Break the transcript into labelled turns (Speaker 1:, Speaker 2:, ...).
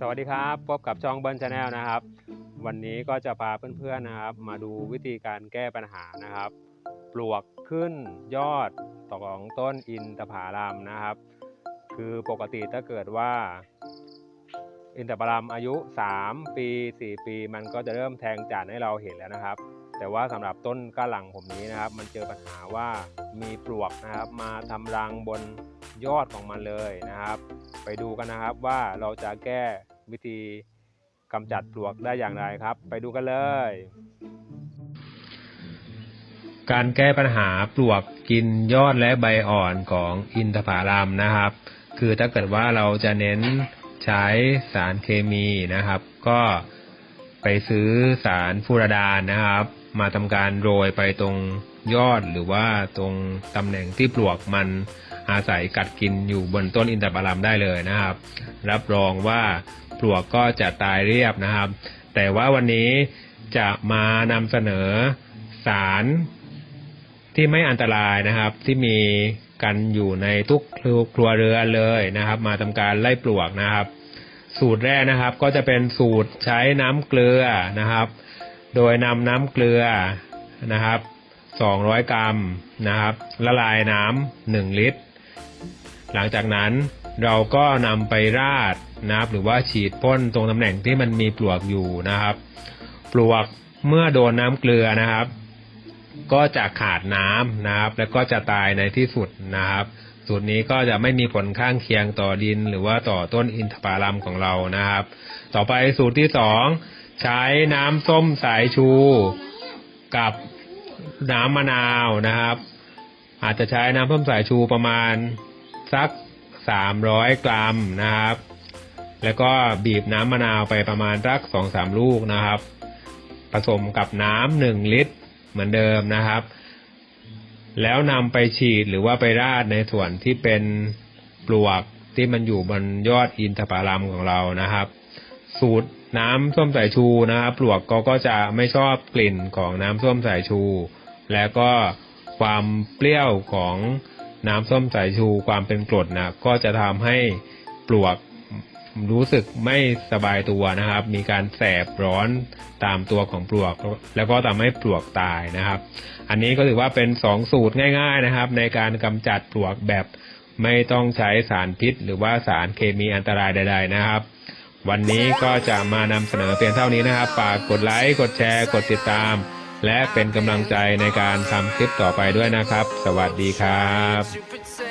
Speaker 1: สวัสดีครับพบกับช่องเบิ้ลชาแนลนะครับ วันนี้ก็จะพาเพื่อนๆนะครับ มาดูวิธีการแก้ปัญหานะครับ ปลวกขึ้นยอดของต้นอินทผลัมนะครับ คือปกติถ้าเกิดว่า อินทผลัมอายุ 3 ปี 4 ปี มันก็จะเริ่มแทงจานให้เราเห็นแล้วนะครับ แต่ว่าสำหรับต้นก้าหลังผมนี้นะครับ มันเจอปัญหาว่ามีปลวกนะครับ มาทำรังบน ยอดของมันเลยนะครับ ไปดูกันนะครับว่าเราจะแก้วิธีกำจัดปลวกได้อย่างไรครับ ไปดูกันเลย การแก้ปัญหาปลวกกินยอดและใบอ่อนของอินทผลัมนะครับ คือถ้าเกิดว่าเราจะเน้นใช้สารเคมีนะครับ ก็ ไปซื้อสารฟูรดานนะครับ มาทำการโรยไปตรงยอดหรือว่าตรงตำแหน่งที่ปลวกมันอาศัยกัดกินอยู่บนต้นอินทผลัมได้เลยนะครับ รับรองว่าปลวกก็จะตายเรียบนะครับ แต่ว่าวันนี้จะมานำเสนอสารที่ไม่อันตรายนะครับ ที่มีกันอยู่ในทุกครัวเรือนเลยนะครับ มาทำการไล่ปลวกนะครับ สูตรแรกนะครับ ก็จะเป็นสูตรใช้น้ำเกลือนะครับ โดยนำน้ำเกลือนะครับ 200 กรัมนะครับ ละลายน้ำ1ลิตร หลังจากนั้นเราก็นำไปราดนะครับ หรือว่าฉีดพ่นตรงตำแหน่งที่มันมีปลวกอยู่นะครับ ปลวกเมื่อโดนน้ำเกลือนะครับ ก็จะขาดน้ำนะครับ แล้วก็จะตายในที่สุดนะครับ สูตรนี้ก็จะไม่มีผลข้างเคียงต่อดิน หรือว่าต่อต้นอินทผลัมของเรานะครับ ต่อไปสูตรที่สองใช้น้ำส้มสายชูกับน้ำมะนาวนะครับ อาจจะใช้น้ำส้มสายชูประมาณสัก300กรัมนะครับ แล้วก็บีบน้ำมะนาวไปประมาณสัก2-3ลูกนะครับ ผสมกับน้ำหนึ่งลิตรเหมือนเดิมนะครับ แล้วนำไปฉีดหรือว่าไปราดในส่วนที่เป็นปลวกที่มันอยู่บนยอดอินทผลัมของเรานะครับ สูตรน้ำส้มสายชูนะครับปลวกก็ก็จะไม่ชอบกลิ่นของน้ำส้มสายชู แล้วก็ความเปรี้ยวของน้ำส้มสายชูความเป็นกรดนะก็จะทำให้ปลวก รู้สึกไม่สบายตัวนะครับ มีการแสบร้อนตามตัวของปลวก แล้วก็ทำให้ปลวกตายนะครับ อันนี้ก็ถือว่าเป็นสองสูตรง่าย ๆนะครับ ในการกำจัดปลวกแบบไม่ต้องใช้สารพิษ หรือว่าสารเคมีอันตรายใด ๆ นะครับ วันนี้ก็จะมานำเสนอเพียงเท่านี้นะครับฝากกดไลค์กดแชร์กดติดตาม และเป็นกำลังใจในการทำคลิปต่อไปด้วยนะครับ สวัสดีครับ